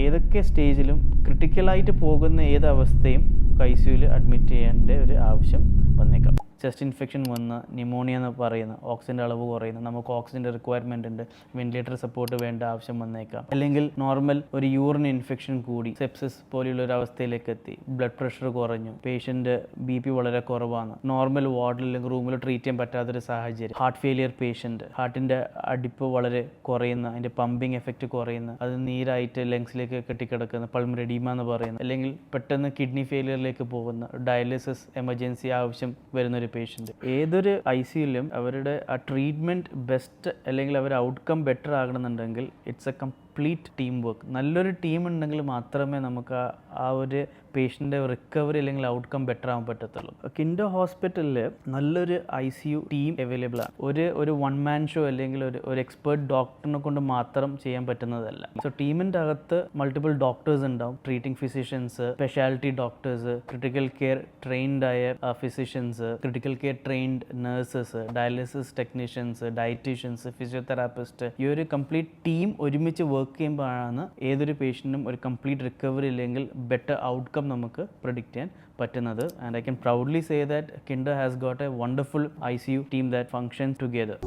ഏതൊക്കെ സ്റ്റേജിലും ക്രിട്ടിക്കലായിട്ട് പോകുന്ന ഏത് അവസ്ഥയും ഐ സിയുയിൽ അഡ്മിറ്റ് ചെയ്യേണ്ട ഒരു ആവശ്യം വന്നേക്കാം. ചെസ്റ്റ് ഇൻഫെക്ഷൻ വന്ന് ന്യൂമോണിയ എന്ന് പറയുന്ന ഓക്സിജന്റെ അളവ് കുറയുന്ന നമുക്ക് ഓക്സിജന്റെ റിക്വയർമെന്റ് ഉണ്ട് വെന്റിലേറ്റർ സപ്പോർട്ട് വേണ്ട ആവശ്യം വന്നേക്കാം. അല്ലെങ്കിൽ നോർമൽ ഒരു യൂറിൻ ഇൻഫെക്ഷൻ കൂടി സെപ്സിസ് പോലെയുള്ള ഒരു അവസ്ഥയിലേക്ക് എത്തി. ബ്ലഡ് പ്രഷർ കുറഞ്ഞു. പേഷ്യന്റ് ബി പി വളരെ കുറവാണ്. നോർമൽ വാർഡിൽ അല്ലെങ്കിൽ റൂമിൽ ട്രീറ്റ് ചെയ്യാൻ പറ്റാത്തൊരു സാഹചര്യം. ഹാർട്ട് ഫെയിലിയർ പേഷ്യന്റ് ഹാർട്ടിന്റെ അടിപ്പ് വളരെ കുറയുന്ന അതിന്റെ പമ്പിങ് എഫക്റ്റ് കുറയുന്ന അത് നീരായിട്ട് ലങ്സിലേക്ക് കെട്ടിക്കിടക്കുന്ന പൾമറെഡീമ എന്ന് പറയുന്നത് അല്ലെങ്കിൽ പെട്ടെന്ന് കിഡ്നി ഫെയിലിയറിലേക്ക് പോകുന്ന ഡയാലിസിസ് എമർജൻസി ആവശ്യം വരുന്ന ഒരു പേഷ്യന്റ് ഏതൊരു ഐ സിയിലും അവരുടെ ആ ട്രീറ്റ്മെന്റ് ബെസ്റ്റ് അല്ലെങ്കിൽ അവരുടെ outcome better ആകണമെന്നുണ്ടെങ്കിൽ it's a complete team work നല്ലൊരു ടീം ഉണ്ടെങ്കിൽ മാത്രമേ നമുക്ക് ആ- ഒരു പേഷ്യന്റെ റിക്കവറി അല്ലെങ്കിൽ ഔട്ട്കം ബെറ്റർ ആവാൻ പറ്റത്തുള്ളൂ. കിൻഡോ ഹോസ്പിറ്റലിൽ നല്ലൊരു I C U team available ആണ്. ഒരു ഒരു വൺ മാൻ ഷോ അല്ലെങ്കിൽ ഒരു ഒരു എക്സ്പേർട്ട് ഡോക്ടറിനെ കൊണ്ട് മാത്രം ചെയ്യാൻ പറ്റുന്നതല്ല. സോ ടീമിന്റെ അകത്ത് മൾട്ടിപ്പിൾ ഡോക്ടേഴ്സ് ഉണ്ടാവും. Treating physicians speciality doctors critical care trained ആയ physicians critical care trained nurses dialysis technicians dietitians physiotherapist ഈ ഒരു കംപ്ലീറ്റ് ടീം ഒരുമിച്ച് വർക്ക് ചെയ്യുമ്പോഴാണ് ഏതൊരു പേഷ്യന്റും ഒരു കംപ്ലീറ്റ് റിക്കവറി ഇല്ലെങ്കിൽ ബെറ്റർ ഔട്ട്കം നമുക്ക് പ്രൊഡിക്റ്റ് ചെയ്യാൻ പറ്റുന്നത്. And I can proudly say that Kinder has got a wonderful I C U team that function together